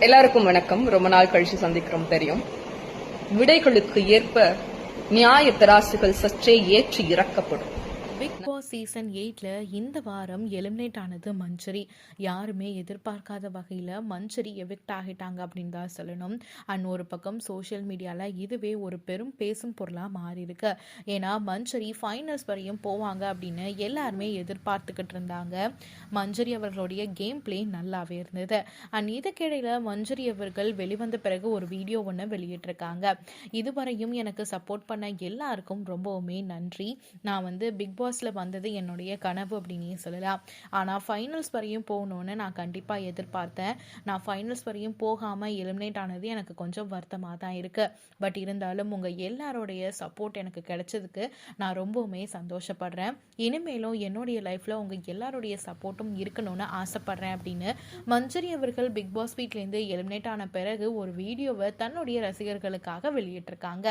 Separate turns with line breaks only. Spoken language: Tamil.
எல்லாருக்கும் வணக்கம். ரொம்ப நாள் கழிச்சு சந்திக்கிறோம் தெரியும். விடைகளுக்கு ஏற்ப நியாய தராசுகள் சற்றே ஏற்றி இறக்கப்படும்.
பிக் பாஸ் சீசன் எயிட்ல இந்த வாரம் எலிமினேட் ஆனது மஞ்சரி. யாருமே எதிர்பார்க்காத வகையில் மஞ்சரி எவிக்ட் ஆகிட்டாங்க அப்படின்னு தான் சொல்லணும். அண்ட் ஒரு பக்கம் சோஷியல் மீடியாவில் இதுவே ஒரு பெரும் பேசும் பொருளாக மாறி இருக்கு. ஏன்னா மஞ்சரி ஃபைனல்ஸ் வரையும் போவாங்க அப்படின்னு எல்லாருமே எதிர்பார்த்துக்கிட்டு இருந்தாங்க. மஞ்சரி அவர்களுடைய கேம் பிளே நல்லாவே இருந்தது. அண்ட் இதுக்கிடையில் மஞ்சரி அவர்கள் வெளிவந்த பிறகு ஒரு வீடியோ ஒன்று வெளியிட்டிருக்காங்க. இதுவரையும் எனக்கு சப்போர்ட் பண்ண எல்லாருக்கும் ரொம்பவுமே நன்றி. நான் வந்து பிக் பாஸ் பாஸ்ல வந்தது என்னுடைய கனவு அப்படின்னே சொல்லலாம். ஆனால் ஃபைனல்ஸ் வரையும் போகணுன்னு நான் கண்டிப்பாக எதிர்பார்த்தேன். நான் ஃபைனல்ஸ் வரையும் போகாமல் எலிமினேட் ஆனது எனக்கு கொஞ்சம் வருத்தமாக தான் இருக்குது பட் இருந்தாலும் உங்கள் எல்லாரோடைய சப்போர்ட் எனக்கு கிடைச்சதுக்கு நான் ரொம்பவுமே சந்தோஷப்படுறேன். இனிமேலும் என்னுடைய லைஃப்பில் உங்கள் எல்லாருடைய சப்போர்ட்டும் இருக்கணும்னு ஆசைப்பட்றேன் அப்படின்னு மஞ்சரி அவர்கள் பிக் பாஸ் வீட்லேருந்து எலிமினேட் ஆன பிறகு ஒரு வீடியோவை தன்னுடைய ரசிகர்களுக்காக வெளியிட்டிருக்காங்க.